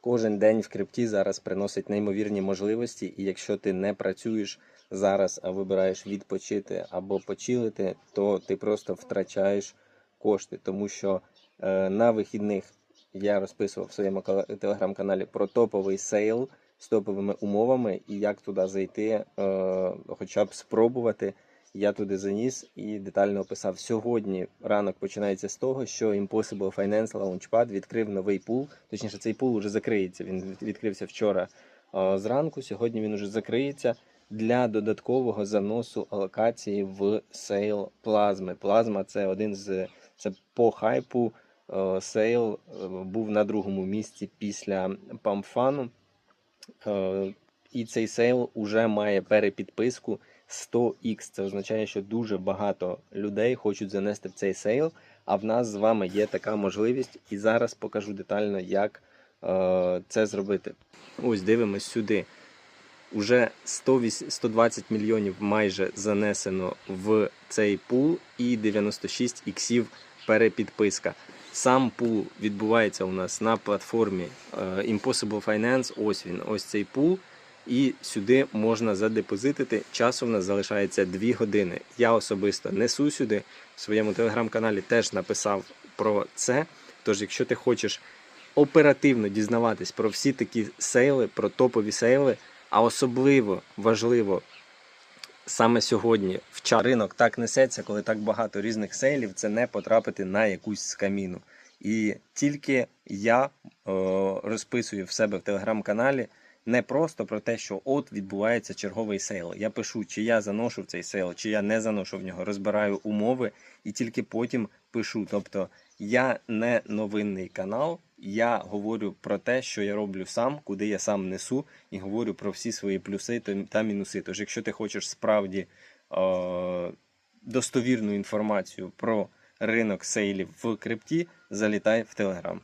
Кожен день в крипті зараз приносить неймовірні можливості, і якщо ти не працюєш зараз, а вибираєш відпочити або почилити, то ти просто втрачаєш кошти, тому що е, на вихідних я розписував в своєму телеграм-каналі про топовий сейл з топовими умовами і як туди зайти, е, хоча б спробувати. Я туди заніс і детально описав. Сьогодні ранок починається з того, що Impossible Finance Launchpad відкрив новий пул. Точніше, цей пул уже закриється. Він відкрився вчора е, зранку. Сьогодні він уже закриється для додаткового заносу алокації в сейл плазми. Плазма це один з це по хайпу. Сейл був на другому місці після памфану. І цей сейл уже має перепідписку 100x. Це означає, що дуже багато людей хочуть занести в цей сейл. А в нас з вами є така можливість. І зараз покажу детально, як е, це зробити. Ось дивимось сюди. Уже 108 120 мільйонів майже занесено в цей пул і 96 іксів перепідписка. Сам пул відбувається у нас на платформі е, Impossible Finance. Ось він, ось цей пул. І сюди можна задепозитити. Часу в нас залишається 2 години. Я особисто несу сюди. В своєму телеграм-каналі теж написав про це. Тож, якщо ти хочеш оперативно дізнаватись про всі такі сейли, про топові сейли, а особливо важливо саме сьогодні в ринок так несеться, коли так багато різних сейлів, це не потрапити на якусь скаміну. І тільки я е, розписую в себе в телеграм-каналі не просто про те, що от відбувається черговий сейл. Я пишу, чи я заношу в цей сейл, чи я не заношу в нього, розбираю умови і тільки потім пишу. Тобто я не новинний канал, я говорю про те, що я роблю сам, куди я сам несу, і говорю про всі свої плюси та- мінуси. Тож, якщо ти хочеш справді е, достовірну інформацію про ринок сейлів в крипті, залітай в Телеграм.